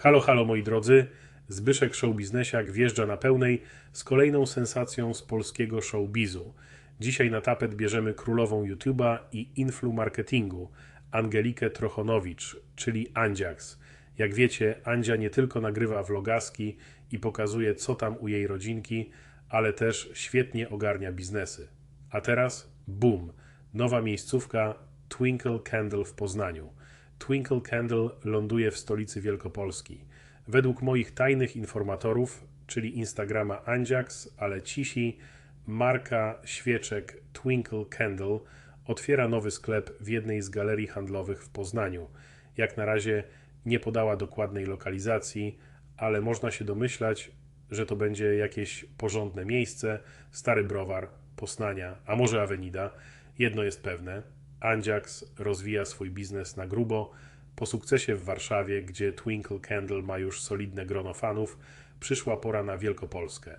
Halo, halo moi drodzy. Zbyszek Showbiznesiak wjeżdża na pełnej z kolejną sensacją z polskiego showbizu. Dzisiaj na tapet bierzemy królową YouTube'a i influ marketingu, Angelikę Trochonowicz, czyli Andziaks. Jak wiecie, Andzia nie tylko nagrywa vlogaski i pokazuje co tam u jej rodzinki, ale też świetnie ogarnia biznesy. A teraz boom, nowa miejscówka Twinkle Candle w Poznaniu. Twinkle Candle ląduje w stolicy Wielkopolski. Według moich tajnych informatorów, czyli Instagrama Andziaks, ale cisi, marka świeczek Twinkle Candle otwiera nowy sklep w jednej z galerii handlowych w Poznaniu. Jak na razie nie podała dokładnej lokalizacji, ale można się domyślać, że to będzie jakieś porządne miejsce, stary browar, Poznania, a może Avenida. Jedno jest pewne, Andziaks rozwija swój biznes na grubo. Po sukcesie w Warszawie, gdzie Twinkle Candle ma już solidne grono fanów, przyszła pora na Wielkopolskę.